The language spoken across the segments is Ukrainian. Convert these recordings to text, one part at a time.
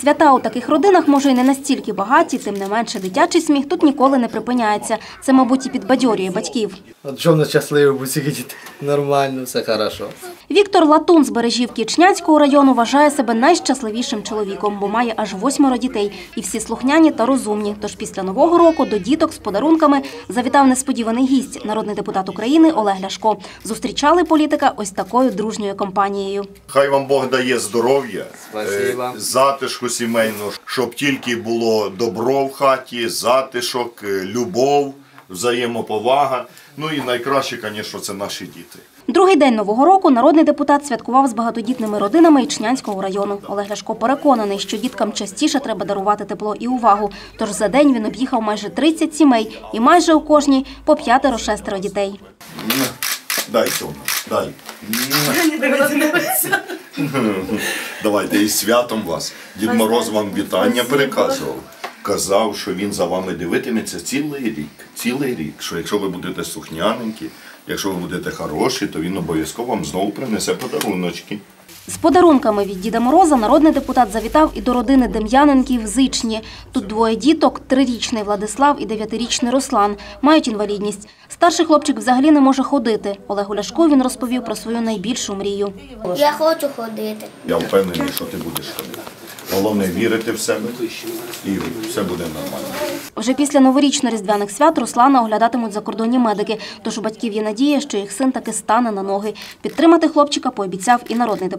Свята у таких родинах може й не настільки багаті, тим не менше дитячий сміх тут ніколи не припиняється. Це, мабуть, і підбадьорює батьків. От що нас щасливо, бо всіх дітей нормально, все хорошо. Віктор Латун з Бережівки Чняцького району вважає себе найщасливішим чоловіком, бо має аж восьмеро дітей, і всі слухняні та розумні. Тож після нового року до діток з подарунками завітав несподіваний гість, народний депутат України Олег Ляшко. Зустрічали політика ось такою дружньою компанією. Хай вам Бог дає здоров'я, е, затишку сімейного, щоб тільки було добро в хаті, затишок, е, любов, взаємоповага. Ну і найкраще, звісно, це наші діти. Другий день нового року народний депутат святкував з багатодітними родинами Ічнянського району. Олег Ляшко переконаний, що діткам частіше треба дарувати тепло і увагу. Тож за день він об'їхав майже 30 сімей і майже у кожній по п'ятеро-шестеро дітей. Дай цьому, дай. Давайте із святом вас. Дід Мороз вам вітання переказував. Казав, що він за вами дивитиметься цілий рік. Цілий рік. Що якщо ви будете сухняненькі, якщо ви будете хороші, то він обов'язково вам знову принесе подаруночки. З подарунками від Діда Мороза народний депутат завітав і до родини Дем'яненків з Ічні. Тут двоє діток – трирічний Владислав і дев'ятирічний Руслан. Мають інвалідність. Старший хлопчик взагалі не може ходити. Олегу Ляшку він розповів про свою найбільшу мрію. Я хочу ходити. Я впевнений, що ти будеш ходити. Головне вірити в себе і все буде нормально. Вже після новорічно-різдвяних свят Руслана оглядатимуть закордонні медики. Тож у батьків є надія, що їх син таки стане на ноги. Підтримати хлопчика пообіцяв і народний депутат.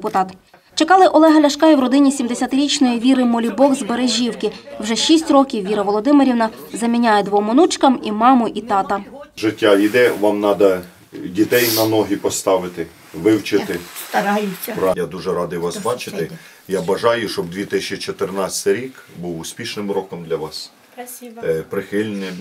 Чекали Олега Ляшка і в родині 70-річної Віри Молібок з Бережівки. Вже шість років Віра Володимирівна заміняє двом онучкам і маму, і тата. Життя йде, вам треба дітей на ноги поставити, вивчити. стараюся. Я дуже радий вас бачити. Я бажаю, щоб 2014 рік був успішним роком для вас. Е, Прихильним,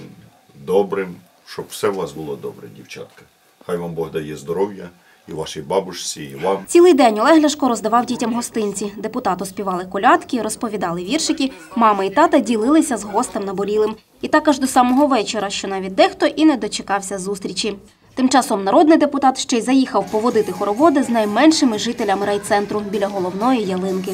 добрим, щоб все у вас було добре, дівчатка. Хай вам Бог дає здоров'я і вашій бабушці, і вам. Цілий день Олег Ляшко роздавав дітям гостинці. Депутату співали колядки, розповідали віршики. Мама і тата ділилися з гостем наболілим. І так аж до самого вечора, що навіть дехто і не дочекався зустрічі. Тим часом народний депутат ще й заїхав поводити хороводи з найменшими жителями райцентру біля головної ялинки.